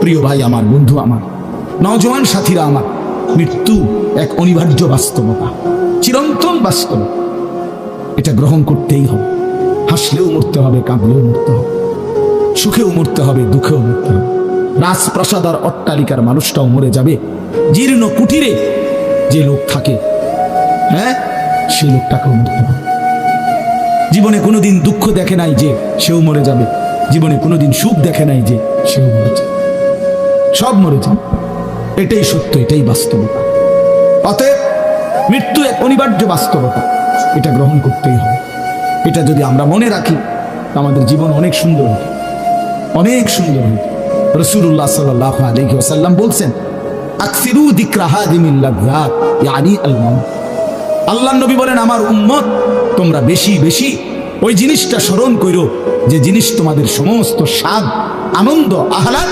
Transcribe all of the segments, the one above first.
প্রিয় ভাই আমার, বন্ধু আমার নজওয়ান সাথীরা আমার, মৃত্যু এক অনিবার্য বাস্তবতা, চিরন্তন বাস্তব। এটা গ্রহণ করতেই হবে। হাসলেও মরতে হবে, কাঁদলেও মরতে হবে, সুখেও মরতে হবে, দুঃখেও মরতে হবে। রাজপ্রাসাদ আর অট্টালিকার মানুষটাও মরে যাবে। জীর্ণ কুটিরে যে লোক থাকে হ্যাঁ সে লোকটাকেও মরতে হবে। জীবনে কোনোদিন দুঃখ দেখে নাই যে সেও মরে যাবে। জীবনে কোনোদিন সুখ দেখে নাই যে সেও মরে যাবে। সব মরে যাবে এটাই সত্য, এটাই বাস্তবতা। অতএব মৃত্যু এক অনিবার্য বাস্তবতা। এটা গ্রহণ করতেই হবে। এটা যদি আমরা মনে রাখি, আমাদের জীবন অনেক সুন্দর হবে। অনেক সুন্দর হবে। রসুল্লাহ সাল্লাহ আলহি ওসাল্লাম বলছেন, আকসিরু দিকরা হাদিমিল লাযযাত ইয়ানি আল আল্লাহ নবী বলেন, আমার উম্মত, তোমরা বেশি বেশি ওই জিনিসটা স্মরণ করো যে জিনিস তোমাদের সমস্ত স্বাদ, আনন্দ, আহ্লাদ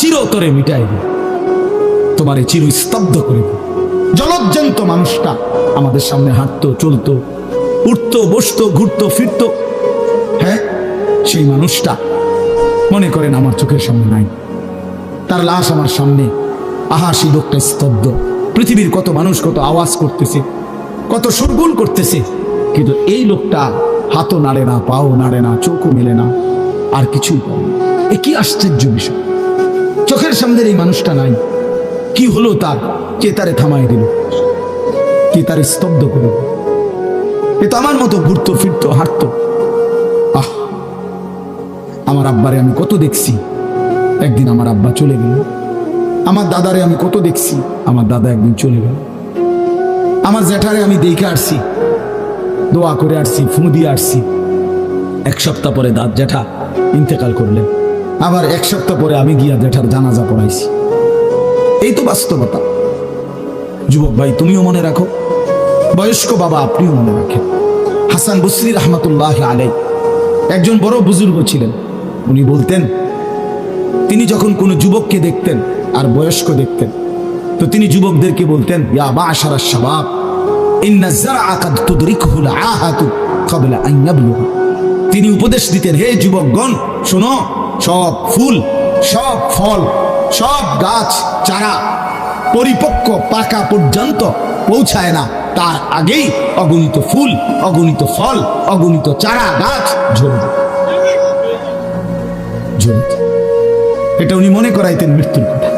চিরতরে মিটাই দেবে তোমারে চির স্তব্ধ করে দেবে জলজ্জন্ত মানুষটা আমাদের সামনে হাঁটতো, চলতো, উঠতো, বসতো, ঘুরতো, ফিরতো। হ্যাঁ সেই মানুষটা মনে করেন আমার চোখের সামনে নাই। তার লাশ আমার সামনে। আহা, সেই লোকটা স্তব্ধ। পৃথিবীর কত মানুষ কত আওয়াজ করতেছে, কত সুরগুল করতেছে, কিন্তু এই লোকটা হাতও নাড়ে না, পাও নাড়ে না, চোখও মেলে না, আর কিছুই পাও। এ কি আশ্চর্য বিষয়? চোখের সামনের এই মানুষটা নাই। কি হলো তার? কে তারে থামাই দিল? কে তারে স্তব্ধ করে এ তো আমার মতো ঘুরতো, ফিরতো, হাঁটতো। আহ, আমার আব্বারে আমি কত দেখছি। একদিন আমার আব্বা চলে গেল। আমার দাদারে আমি কত দেখছি। আমার দাদা একদিন চলে গেল। আমার জ্যাঠারে আমি দেখে আসছি। দোয়া করে আসছি, ফু দিয়ে আসছি। এক সপ্তাহ পরে দাঁত জ্যাঠা ইন্তেকাল করলেন। আবার এক সপ্তাহ পরে আমি গিয়া জ্যাঠার জানাজা পড়াইছি। এই তো বাস্তবতা। যুবক ভাই, তুমিও মনে রাখো, বয়স্ক বাবা আপনিও মনে রাখেন। হাসান বসরি রহমতুল্লাহ আলাই একজন বড় বুজুর্গ ছিলেন। উনি বলতেন, তিনি যখন কোনো যুবককে দেখতেন আর বয়স্ক দেখতেন, তো তিনি যুবকদেরকে বলতেন, ইয়া মাশারা শাবাব তিনি উপদেশ দিতেন, হে যুবকগণ, শোনো, সব ফুল, সব ফল, সব গাছ, চারা পরিপক্ক পাকা পর্যন্ত পৌঁছায় না। তার আগেই অগণিত ফুল, অগণিত ফল, অগণিত চারা, গাছ ঝরে যায়। এটা উনি মনে করাইতেন মৃত্যুর কথা।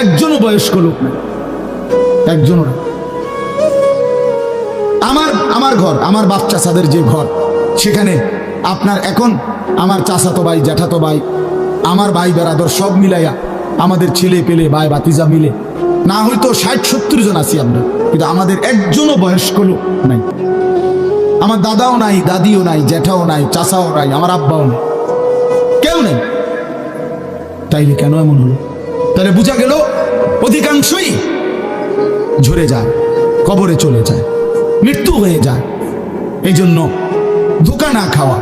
একজনও বয়স্ক লোক নেই একজনও আমার আমার ঘর, আমার বাচ্চা সাদের যে ঘর, সেখানে আপনার এখন আমার চাচাতো ভাই, জ্যাঠাতো ভাই, আমার ভাই বেড়াদর সব মিলাইয়া আমাদের ছেলে পেলে, ভাই বাতিজা মিলে, না হয়তো ষাট, সত্তর জন আছি আমরা, কিন্তু আমাদের একজনও বয়স্ক লোক নাই। আমার দাদাও নাই, দাদিও নাই, জ্যাঠাও নাই, চাচাও নাই, আমার আব্বাও নাই। কেউ নেই। তাইলে কেন এমন হলো? তাহলে বোঝা গেল অধিকাংশই ঝরে যায়, কবরে চলে যায়, মৃত্যু হয়ে যায়। এই জন্য ধোকা না খাওয়া।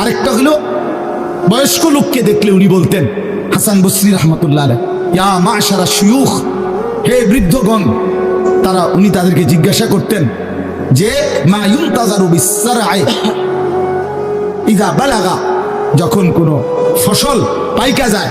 আরেকটা হলো বয়স্ক লোককে দেখলে উনি বলতেন, হাসান বসরি রহমতুল্লাহ ইয়া মাশারা শিয়ুখ, হে বৃদ্ধগণ। তারা উনি তাদেরকে জিজ্ঞাসা করতেন যে, মা ইউনতাজারু বিসসারআই? ইদা বালাগা, যখন কোনো ফসল পাইকা যায়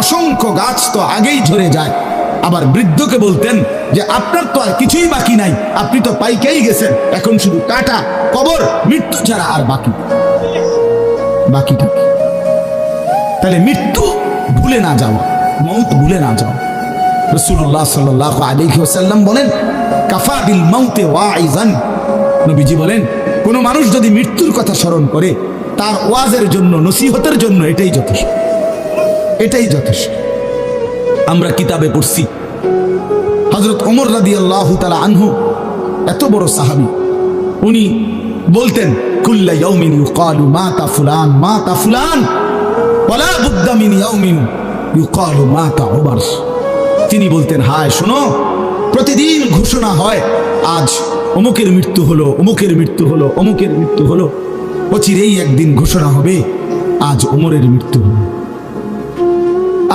অসংখ্য গাছ তো আগেই ঝরে যায়। আবার বৃদ্ধকে বলতেন যে, আপনার তো আর কিছুই বাকি নাই। আপনি তো পাইকেই গেছেন। এখন শুধু কাটা, কবর, মৃত্যু ছাড়া আর বাকি বাকিটা কি? তাহলে মৃত্যু ভুলে না যাওয়া, মৌত ভুলে না যাওয়া। রসুল্লাহ সাল্লাহ আলাইহি ওসাল্লাম বলেন কাফা বিল মাউতে ওয়াইজান নবীজি বলেন, কোনো মানুষ যদি মৃত্যুর কথা স্মরণ করে, তার ওয়াজের জন্য, নসিহতের জন্য এটাই যথেষ্ট। এটাই যথেষ্ট। আমরা কিতাবে পড়ছি হজরত ওমর রাদি আল্লাহ তালা আনহু, এত বড় সাহাবি। উনি বলতেন, কুল্লা ইয়াউমিন মিন মাতা ওমর। তিনি বলতেন, হায়, শোনো, প্রতিদিন ঘোষণা হয়, আজ অমুকের মৃত্যু হলো, অমুকের মৃত্যু হলো, অমুকের মৃত্যু হলো। অচিরেই একদিন ঘোষণা হবে, আজ ওমরের মৃত্যু হলো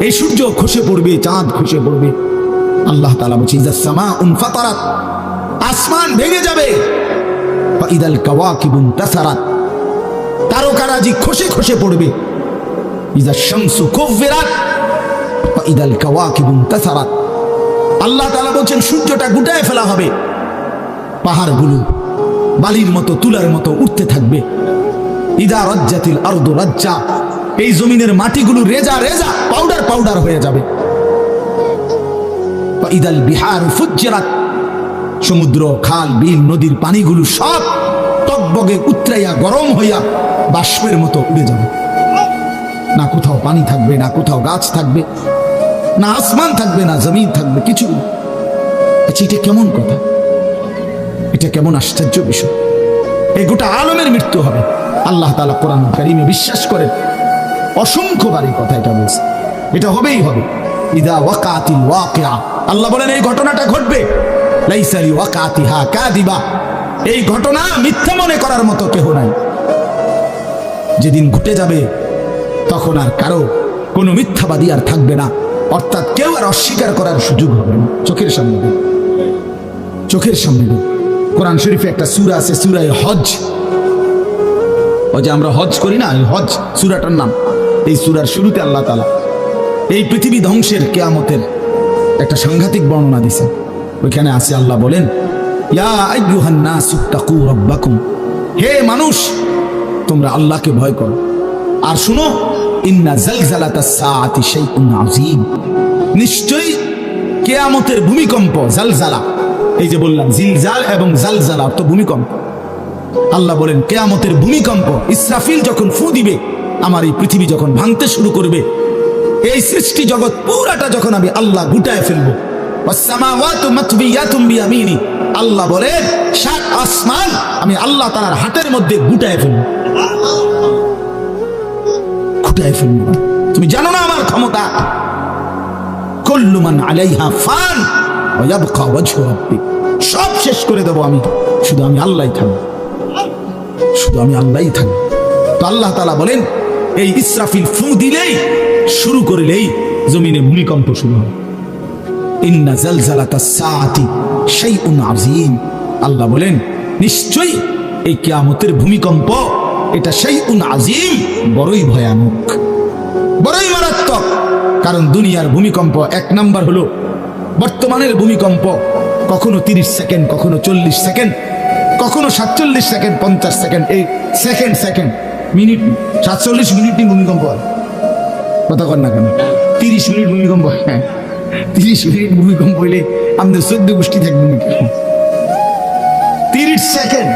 এই সূর্য খসে পড়বে, চাঁদ খসে পড়বে। আল্লাহ তালা বলছে আসমান ভেঙে যাবে। ইদাল তাসারাত, তারকারাজি খসে খসে পড়বে। ইজা ইদাল তাসারাত। আল্লাহ তাআলা বলছেন, সূর্যটা গুটায় ফেলা হবে। পাহাড়গুলো বালির মতো, তুলার মতো উঠতে থাকবে। ইদা রাজ্জাতিল আরদু রাজ্জা এই জমিনের মাটিগুলো রেজা রেজা পাউডার পাউডার হয়ে যাবে। ইদাল বিহার ফুজ্জিরাত সমুদ্র, খাল, বিল, নদীর পানিগুলো সব টকবগে উতরাইয়া গরম হইয়া বাষ্পের মতো উড়ে যাবে। না কোথাও পানি থাকবে, না কোথাও গাছ থাকবে, না আসমান থাকবে, না জমিন থাকবে, কিছু আচ্ছা এটা কেমন কথা? এটা কেমন আশ্চর্য বিষয়। এই গোটা আলমের মৃত্যু হবে। আল্লাহ তালা কোরআন কারিমে বিশ্বাস করেন অসংখ্যবার এই কথা এটা বলছে। এটা হবেই হবে। ইদা ওয়াকাতিল ওয়াকিয়া। আল্লাহ বলেন, এই ঘটনাটা ঘটবে। লাইসালি ওয়াকাতিহা কাদিবা এই ঘটনা মিথ্যা মনে করার মতো কেহ নাই। যেদিন ঘটে যাবে, তখন আর কারও কোনো মিথ্যাবাদী আর থাকবে না। অর্থাৎ কেউ আর অস্বীকার করার সুযোগ হবে না। চোখের সামনে। চোখের সামনে। কোরআন শরীফে একটা সুরা আছে, সুরায় হজ ও যে আমরা হজ করি না হজ সুরাটার নাম। এই সুরার শুরুতে আল্লাহ তালা এই পৃথিবী ধ্বংসের কেয়ামতের একটা সাংঘাতিক বর্ণনা দিছে ওইখানে আছে আল্লাহ বলেন হে মানুষ, তোমরা আল্লাহকে ভয় করো। আর শুনো, ইন্না নিশ্চয়ই কেয়ামতের ভূমিকম্প, জালজালা, এই যে বললাম, জিলজাল এবং জালজালা অর্থ ভূমিকম্প। আল্লাহ বলেন, কেয়ামতের ভূমিকম্প ইসরাফিল যখন ফু দিবে আমার এই পৃথিবী যখন ভাঙতে শুরু করবে, এই সৃষ্টি জগৎ পুরাটা যখন আমি আল্লাহ গুটায় ফেলব। আল্লাহ বলেন সাত আসমান আমি আল্লাহ তাআলার হাতের মধ্যে গুটায় ফেলব। গুটায় ফেলব। তুমি জানো না আমার ক্ষমতা? কুল্লু মান আলাইহা ফান সব শেষ করে দেবো আমি। শুধু আমি আল্লাহই থাকব। শুধু আমি আল্লাহই থাকব। তো আল্লাহ তাআলা বলেন এই ইসরাফিল ফু দিলেই, শুরু করলেই জমিনে ভূমিকম্প শুরু হয়। ইন্না জালজালাতাস সাআতি শাইউন আযীম। আল্লাহ বলেন, নিশ্চয়ই এই কিয়ামতের ভূমিকম্প, এটা শাইউন আযীম, বড়ই ভয়ানক। বড়ই মারাত্মক, কারণ দুনিয়ার ভূমিকম্প এক নাম্বার হলো, বর্তমানের ভূমিকম্প কখনো তিরিশ সেকেন্ড, কখনো চল্লিশ সেকেন্ড, কখনো সাতচল্লিশ সেকেন্ড, পঞ্চাশ সেকেন্ড, এই সেকেন্ড সেকেন্ড। মিনিট, সাতচল্লিশ মিনিটই ভূমিকম্প হয়। কথা কর না কেন? তিরিশ মিনিট ভূমিকম্প হ্যাঁ তিরিশ মিনিট ভূমিকম্প হইলে আমাদের চোদ্দ গোষ্ঠী থাকবে তিরিশ সেকেন্ড,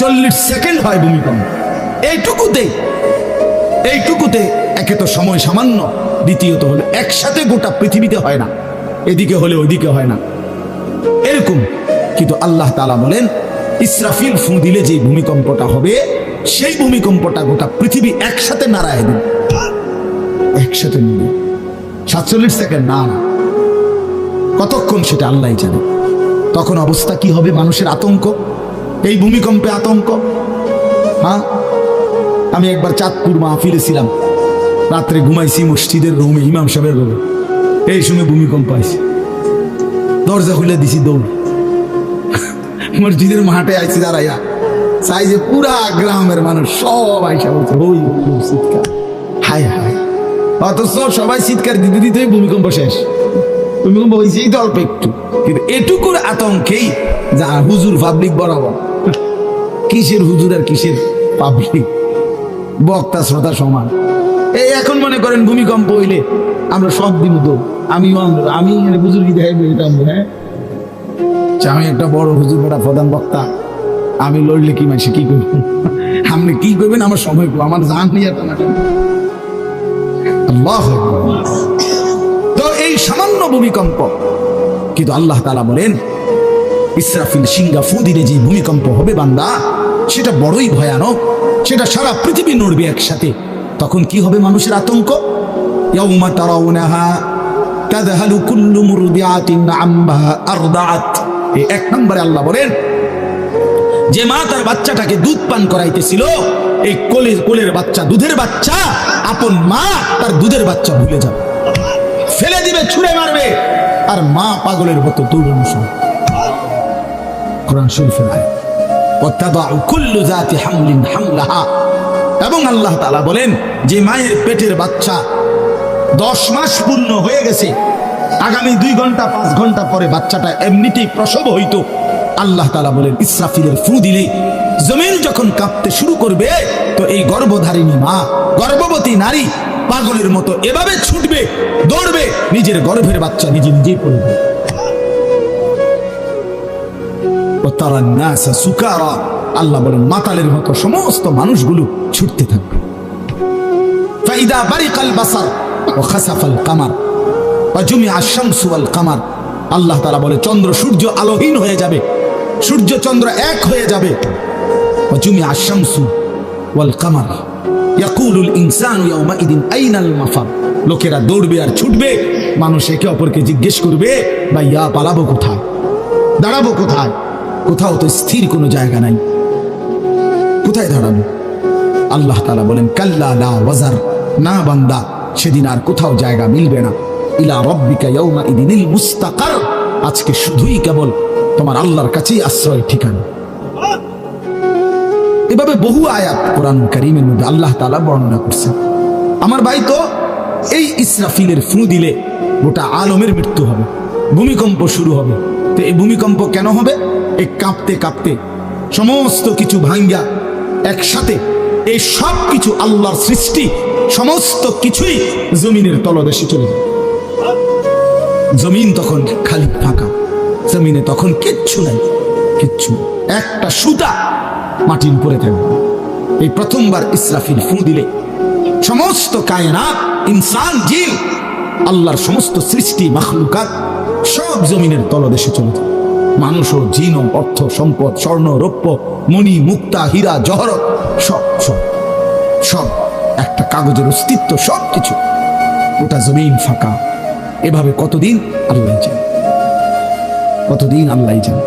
চল্লিশ সেকেন্ড হয় ভূমিকম্প। এইটুকুতে এইটুকুতে, একে তো সময় সামান্য, দ্বিতীয়ত হলো একসাথে গোটা পৃথিবীতে হয় না। এদিকে হলে ওইদিকে হয় না। এরকম, কিন্তু আল্লাহ তালা বলেন, ইসরাফিল ফু দিলে যে ভূমিকম্পটা হবে সেই ভূমিকম্পটা গোটা পৃথিবী একসাথে নাড়ায় দেবে একসাথে নিবে। সাতচল্লিশ সেকেন্ড না। কতক্ষণ সেটা আল্লাহ জানে। তখন অবস্থা কি হবে? মানুষের আতঙ্ক? এই ভূমিকম্পে আতঙ্ক? হ্যাঁ? আমি একবার চাঁদপুর মাহফিলে ছিলাম। রাত্রে ঘুমাইছি মসজিদের রুমে, ইমাম সাহেবের রুমে। এই সময় ভূমিকম্প আইছে। দরজা খুলে দিছি দৌড়। মসজিদের মাঠে আইছি দাঁড়াইয়া। চাই যে পুরা গ্রামের মানুষ সব আইসা বলছে, ওই চিৎকার। হায় হায়। অথচ সবাই চিৎকার দিতে দিতেই ভূমিকম্প শেষ। ভূমিকম্প হয়েছেই তো অল্প একটু। কিন্তু এটুকুর আতঙ্কেই যা হুজুর পাবলিক বরাবর। কিসের হুজুর আর কিসের পাবলিক বক্তা, শ্রোতা সমান। এই এখন মনে করেন ভূমিকম্প হইলে আমরা সব দিন তো আমরা আমি হুজুর কি দেখাই আমরা হ্যাঁ? আমি একটা বড় হুজুর, বড় প্রধান বক্তা। আমি লড়লে কি মাসে কি করব? আপনি কি করবেন? আমার সময় কো আমার জান নিয়ে না তো এই সামান্য ভূমিকম্প, কিন্তু আল্লাহ তালা বলেন, ইসরাফিল সিঙ্গা ফু দিলে যে ভূমিকম্প হবে বান্দা, সেটা বড়ই ভয়ানক। সেটা সারা পৃথিবী নড়বে একসাথে। তখন কি হবে মানুষের আতঙ্ক? ইয়াউমা তারাউনাহা তাদহালু কুল্লু মুরদিআতিন আম্মা আরদাআত। এই এক নম্বরে আল্লাহ বলেন যে মা তার বাচ্চাটাকে দুধ পান করাইতেছিল, এই কোলের কোলের বাচ্চা, দুধের বাচ্চা, আপন মা তার দুধের বাচ্চা ভুলে যাবে। ফেলে দিবে, ছুঁড়ে মারবে, আর মা পাগলের মতো দৌড়ানো শুরু কোরআন হামলিন এবং আল্লাহ বলেন, যে মায়ের পেটের বাচ্চা দশ মাস পূর্ণ হয়ে গেছে, আগামী দুই ঘণ্টা, পাঁচ ঘণ্টা পরে বাচ্চাটা এমনিতেই প্রসব হইতো। আল্লাহ তালা বলেন, ইসরাফিলের ফু দিলে জমিন যখন কাঁপতে শুরু করবে, তো এই গর্ভধারিণী মা, গর্ভবতী নারী পাগলের মতো এভাবে ছুটবে, দৌড়বে, নিজের গর্ভের বাচ্চা নিজে নিজেই পড়বে। আল্লাহ বলেন, মাতালের মতো সমস্ত মানুষগুলো ছুটতে থাকবে। ফাইদা বাসার ও খাসাফাল কামার বা জুমি কামার। আল্লাহ তারা বলে, চন্দ্র সূর্য আলোহীন হয়ে যাবে সূর্য চন্দ্র এক হয়ে যাবে। লোকেরা দৌড়বে আর ছুটবে। মানুষ একে অপরকে জিজ্ঞেস করবে, ভাইয়া, পালাবো কোথায়? দাঁড়াবো কোথায়? কোথাও তো স্থির কোনো জায়গা নাই। কোথায় দাঁড়াবো? আল্লাহ তালা বলেন, কাল্লা লা ওয়াজার। না বান্দা, সেদিন আর কোথাও জায়গা মিলবে না। ইলা রব্বিকা ইয়াউমা ইদিনিল মুস্তাকার। আজকে শুধুই কেবল তোমার আল্লাহর কাছেই আশ্রয় ঠিকানা। এভাবে বহু আয়াত কোরআন কারীমের মধ্যে আল্লাহ তাআলা বর্ণনা করছেন আমার ভাই তো এই ইসরাফিলের ফু দিলে গোটা আলমের মৃত্যু হবে, ভূমিকম্প শুরু হবে। তো এই ভূমিকম্প কেন হবে? এই কাঁপতে কাঁপতে সমস্ত কিছু ভাঙ্গা একসাথে এই সব কিছু আল্লাহর সৃষ্টি, সমস্ত কিছুই জমিনের তলদেশে চলে যাবে জমিন তখন খালি ফাঁকা। জমিনে তখন কিচ্ছু নাই। কিচ্ছু একটা সুতা মাটির উপরে থাকবে। এই প্রথমবার ইসরাফিল ফু দিলে সমস্ত কায়নাত, ইনসান, জিন, আল্লাহর সমস্ত সৃষ্টি, মাখলুকাত সব জমিনের তলদেশে চলে যায়। মানুষ ও জিন অর্থ, সম্পদ, স্বর্ণ, রৌপ্য, মণি, মুক্তা, হীরা, জহরত সব সব সব, একটা কাগজের অস্তিত্ব সব কিছু ওটা জমিন ফাঁকা। এভাবে কতদিন আল্লাহ জানে। কতদিন আল্লাহ জানে।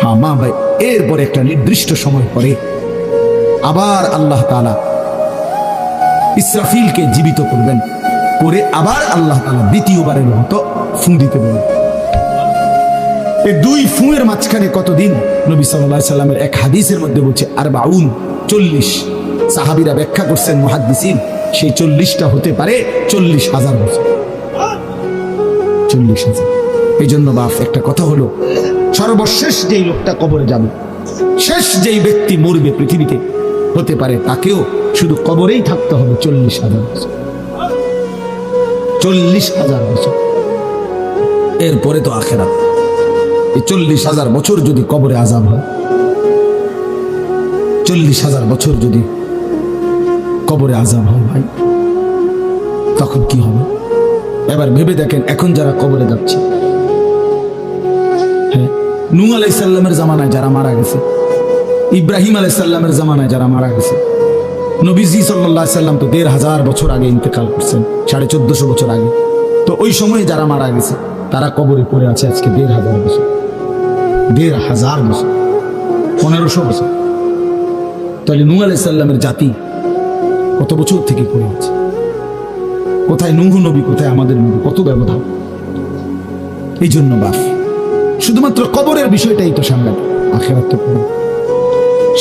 হ্যাঁ মা ভাই, এরপরে একটা নির্দিষ্ট সময় পরে আবার আল্লাহ তাআলা ইসরাফিলকে জীবিত করবেন, করে আবার আল্লাহ তাআলা দ্বিতীয়বারের মতো ফু দিতে বলবেন। এই দুই ফুঁয়ের মাঝখানে কতদিন? নবী সাল্লাহ সাল্লামের এক হাদিসের মধ্যে বলছে আর বাউন চল্লিশ। সাহাবিরা ব্যাখ্যা করছেন মহাদিসিন সেই চল্লিশটা হতে পারে চল্লিশ হাজার বছর। চল্লিশ হাজার। এই জন্য বাপ, একটা কথা হলো, সর্বশেষ যেই লোকটা কবরে যাবে, শেষ যেই ব্যক্তি মরবে পৃথিবীতে, হতে পারে তাকেও শুধু কবরেই থাকতে হবে চল্লিশ হাজার বছর। চল্লিশ হাজার বছর। এরপরে তো আখেরাত। এই চল্লিশ হাজার বছর যদি কবরে আজাব হয়, চল্লিশ হাজার বছর যদি কবরে আজাব হয় ভাই, তখন কি হবে? এবার ভেবে দেখেন, এখন যারা কবরে যাচ্ছে নূ আলাইসাল্লামের জামানায় যারা মারা গেছে, ইব্রাহিম আলাইসাল্লামের জামানায় যারা মারা গেছে, নবীজি সাল্লাহ সাল্লাম তো দেড় হাজার বছর আগে ইন্তেকাল করছেন, সাড়ে চোদ্দশো বছর আগে। তো ওই সময়ে যারা মারা গেছে, তারা কবরে পড়ে আছে আজকে দেড় হাজার বছর। দেড় হাজার বছর, পনেরোশো বছর। তাহলে নূ আলাইসাল্লামের জাতি কত বছর থেকে পড়ে আছে? কোথায় নুহু নবী, কোথায় আমাদের নবী? কত ব্যবধান? এই জন্য বাস। শুধুমাত্র কবরের বিষয়টাই তো সাংঘাতিক আখেরাত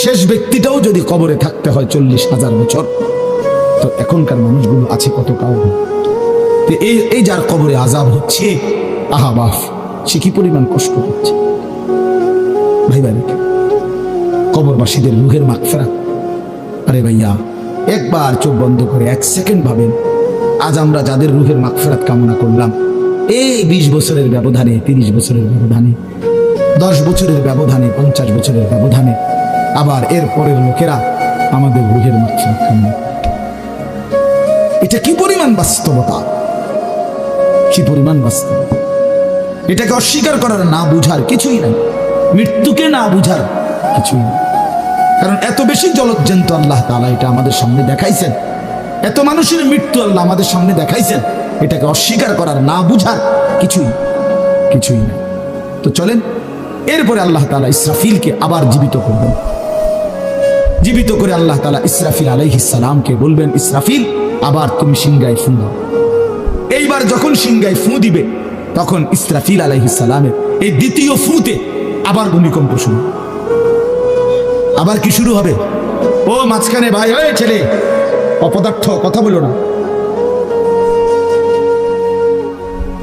শেষ ব্যক্তিটাও যদি কবরে থাকতে হয় চল্লিশ হাজার বছর, তো এখনকার মানুষগুলো আছে কত কাউ? এই এই যার কবরে আজাব হচ্ছে, আহা বাফ সে কি পরিমাণ কষ্ট হচ্ছে ভাই ভাই, কবরবাসীদের রুহের মাগফেরাত। আরে ভাইয়া, একবার চোখ বন্ধ করে এক সেকেন্ড ভাবেন, আজ আমরা যাদের রুহের মাগফেরাত কামনা করলাম এই বিশ বছরের ব্যবধানে, তিরিশ বছরের ব্যবধানে, দশ বছরের ব্যবধানে, পঞ্চাশ বছরের ব্যবধানে, আবার এর পরের লোকেরা আমাদের মাগফেরাত কামনা এটা কি পরিমাণ বাস্তবতা? কি পরিমাণ বাস্তবতা? এটাকে অস্বীকার করার না বুঝার কিছুই নাই। মৃত্যুকে না বুঝার কিছুই নাই। কারণ এত বেশি জলজ্জন্ত আল্লাহ তালা এটা আমাদের সামনে দেখাইছেন। এত মানুষের মৃত্যু আল্লাহ আমাদের সামনে দেখাইছেন। এটাকে অস্বীকার করার, না বুঝার কিছুই কিছুই নাই। তো চলেন, এরপরে আল্লাহ তালা ইসরাফিলকে আবার জীবিত করবেন। জীবিত করে আল্লাহ তালা ইসরাফিল আলাইহিস সালামকে বলবেন, ইসরাফিল, আবার তুমি সিংগায় ফু এইবার যখন সিংগায় ফু দিবে, তখন ইসরাফিল আলাইহিস সালামের এই দ্বিতীয় ফুতে আবার ভূমিকম্প শুরু। আবার কি শুরু হবে? ও মাঝখানে ভাই ওই ছেলে, অপদার্থ, কথা বলো না।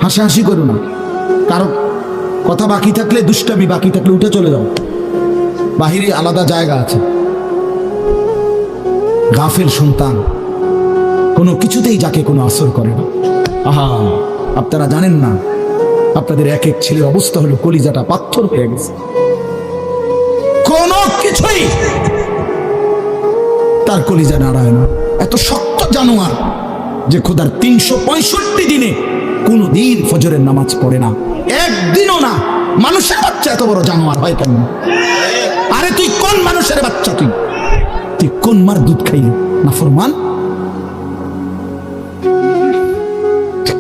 হাসাহাসি করো না। কারও কথা বাকি থাকলে, দুষ্টামি বাকি থাকলে উঠে চলে যাও। বাহিরে আলাদা জায়গা আছে। গাফের সন্তান কোনো কিছুতেই যাকে কোনো আসর করে না। আহা, আপনারা জানেন না, আপনাদের এক এক ছেলের অবস্থা হলো কলিজাটা পাথর হয়ে গেছে। কোনো কিছুই তার কলিজা নাড়ায় না। এত শক্ত জানোয়ার যে খোদার তিনশো পঁয়ষট্টি দিনে কোনো দিন ফজরের নামাজ পড়ে না। একদিনও না। মানুষের বাচ্চা এত বড় জানোয়ার হয় কেন? আরে তুই কোন মানুষের বাচ্চা তুই? তুই কোন মার দুধ খাইলি? না ফরমান?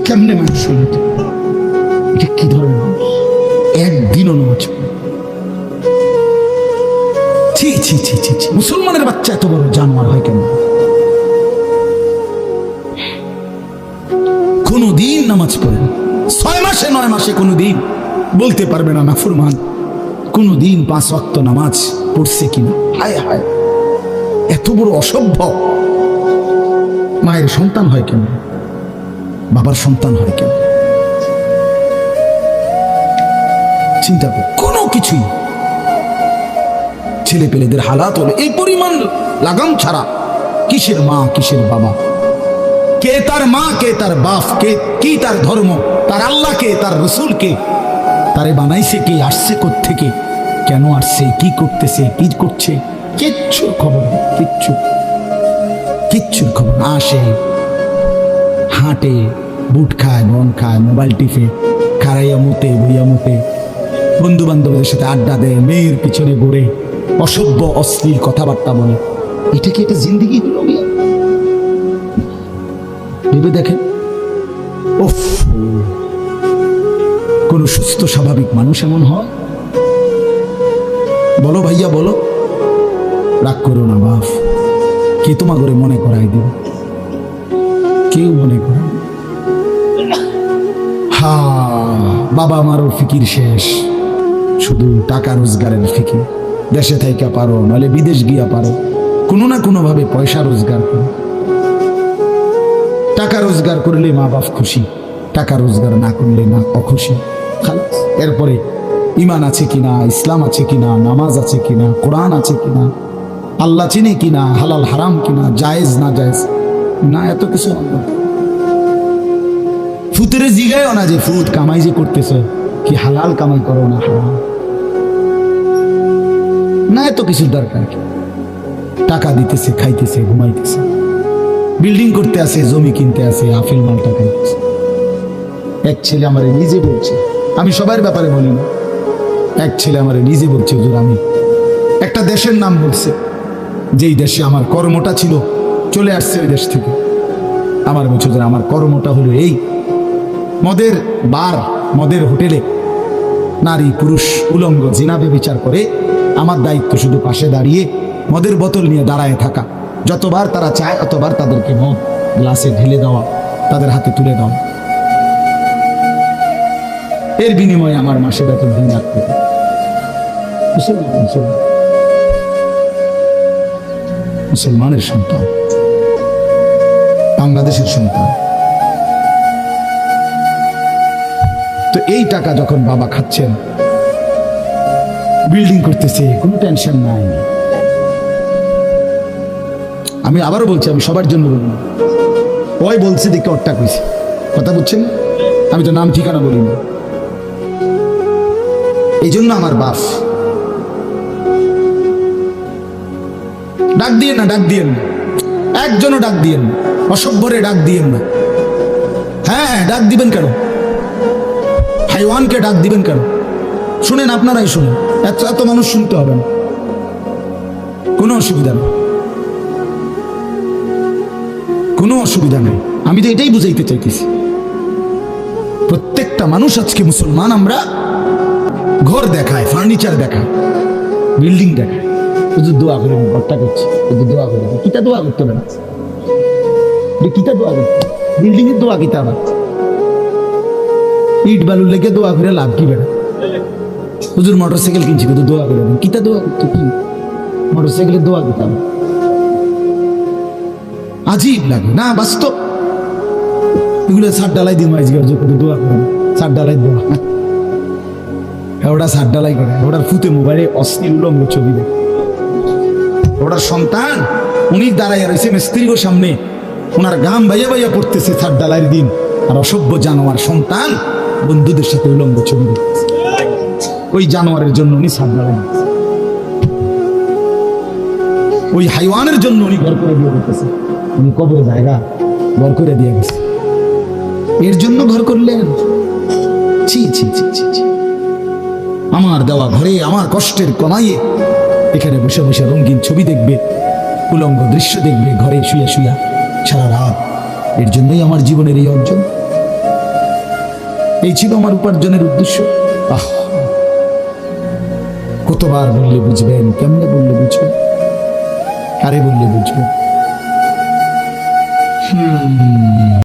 কেমনে মানুষ এটা কি ধরনের একদিনও নামাজ ছি ছি ছি ছি। মুসলমানের বাচ্চা এত বড় জানোয়ার হয় কেন? কোনো দিন নামাজ পড়ে না। ছয় মাসে, নয় মাসে কোনো দিন বলতে পারবে না নাফরমান কোনো দিন পাঁচ ওয়াক্ত নামাজ পড়ছে কিনা? হায় হায়। এত বড় অসভ্য। মায়ের সন্তান হয় কেন বাবার সন্তান হয় কেন চিন্তা কর, কোনো কিছুই ছেলে পেলেদের হালাত হলো এই পরিমাণ লাগাম ছাড়া কিসের মা, কিসের বাবা? কে তার মা কে তার বাপ কে কি তার ধর্ম, তার আল্লাহ কে তার রসুল কে তারে বানাইছে কে, আসছে থেকে কেন আসছে, কি করতেছে, কি করছে, কিচ্ছুর খবর কিচ্ছু, কিচ্ছুর খবর। আসে, হাঁটে, বুট খায়, বন খায়, মোবাইল টিপে খারাইয়া মুতে বইয়া মুতে বন্ধু বান্ধবদের সাথে আড্ডা দেয়, মেয়ের পিছনে ঘুরে, অসভ্য, অশ্লীল কথাবার্তা বলে এটা কি একটা জিন্দিগি হলো? ভেবে দেখেন? কোন সুস্থ, স্বাভাবিক মানুষ এমন হয়? বলো ভাইয়া, বলো। রাগ করো না বাপ কে তোমা করে মনে করাই দেব? কেউ মনে করায় না। হা, বাবা আমারও ফিকির শেষ। শুধু টাকা রোজগারের ফিকির। দেশে থাইকা পারো নাহলে বিদেশ গিয়া পারো। কোনো না কোনো ভাবে পয়সা রোজগার করো। টাকা রোজগার করলে মা বাপ খুশি, টাকা রোজগার না করলে না অখুশি। খালাস, এরপরে ইমান আছে কিনা, ইসলাম আছে কিনা, নামাজ আছে কিনা, কোরআন আছে কিনা, আল্লাহ চিনে কিনা, হালাল হারাম কিনা, জায়েজ না জায়েজ, না এত কিছু। ফুতেরে জিগায়ও না যে ফুত কামাই যে করতেছে, কি হালাল কামাই করো না হারাম। না এত কিছুর দরকার টাকা দিতেছে, খাইতেছে, ঘুমাইতেছে। বিল্ডিং করতে আসে জমি কিনতে আসে আফিল মাল টাকা দিতেছে এক ছেলে আমারে নিজে বলছে, আমি সবার ব্যাপারে বলি না। এক ছেলে আমারে নিজে বলছে, হুজুর, আমি একটা দেশের নাম বলছে, যেই দেশে আমার কর্মটা ছিল, চলে আসছে ওই দেশ থেকে। আমার বলছে, হুজুর, আমার কর্মটা হলো এই, মদের বার, মদের হোটেলে নারী, পুরুষ, উলঙ্গ জিনাবে বিচার করে আমার দায়িত্ব শুধু পাশে দাঁড়িয়ে মদের বোতল নিয়ে দাঁড়ায় থাকা। যতবার তারা চায় ততবার তাদেরকে মদ গ্লাসে ঢেলে দেওয়া, তাদের হাতে তুলে দেওয়া। এর বিনিময়ে আমার মাসে বেতন মুসলমান মুসলমান। মুসলমানের সন্তান। বাংলাদেশের সন্তান। তো এই টাকা যখন বাবা খাচ্ছেন, বিল্ডিং করতেছে, কোনো টেনশন নাই। আমি আবারও বলছি, আমি সবার জন্য বলব। ওই বলছে, দেখে ওরটা কইছে কথা বুঝছেন? আমি তো নাম ঠিকানা বলি না এই জন্য আমার বাপ। ডাক দিয়ে না, ডাক দিয়েন একজনও ডাক দিয়েন অসভ্যরে ডাক দিয়েন না। হ্যাঁ হ্যাঁ ডাক দিবেন কেন? হাইওয়ানকে ডাক দিবেন কেন? শুনেন, আপনারাই শুনেন। এত এত মানুষ শুনতে হবে না। কোনো অসুবিধা নেই। কোনো অসুবিধা নেই। আমি তো এটাই বুঝাইতে চাইতেছি। প্রত্যেকটা মানুষ আজকে মুসলমান, আমরা ঘর দেখায় ফার্নিচার দেখায় বিল্ডিং দেখায়। শুধু দোয়া করে ঘরটা করছি। শুধু দোয়া করে কিতা দোয়া করতে না? কিতা দোয়া করতে বিল্ডিং এর দোয়া কিতা আবার? ইট বালুর লেগে দোয়া করে লাভ কি বেড়া হুজুর মোটর সাইকেল কিনছি কিন্তু দোয়া করে। কিতা দোয়া করতে কি? মোটর সাইকেলের দোয়া হবে আজীব লাগে। না বাস্তব এগুলো সার ডালাই দিন মাইজ গেছে কিন্তু দোয়া করে সার ডালাই দোয়া ওটা সার ডালাই করে, ওটার ফুতে মোবাইলে অস্থির উলঙ্গ ছবি দেয়। ওটার সন্তান, উনি দাঁড়াইয়া রয়েছে মিস্ত্রির সামনে। ওনার গাম বাইয়া বাইয়া পড়তেছে সার ডালাইয়ের দিন। আর অসভ্য জানোয়ার সন্তান বন্ধুদের সাথে উলঙ্গ ছবি ওই জানোয়ারের জন্য উনি সার ডালাই। ওই হাইওয়ানের জন্য উনি ঘর করে বিয়ে দিতেছে। উনি কবর জায়গা ঘর করে দিয়ে গেছে। এর জন্য ঘর করলেন? ছি ছি ছি ছি ছি। আমার দেওয়া ঘরে, আমার কষ্টের কমাইয়ে এখানে বসে বসে রঙিন ছবি দেখবে, উলঙ্গ দৃশ্য দেখবে, ঘরে শুয়ে শুয়া সারা রাত। এর জন্যই আমার জীবনের এই অর্জন। এই ছিল আমার উপার্জনের উদ্দেশ্য। আহ! কতবার বললে বুঝবেন, কেমনে বললে বুঝবেন? আরে বললে বুঝবেন? Hmm.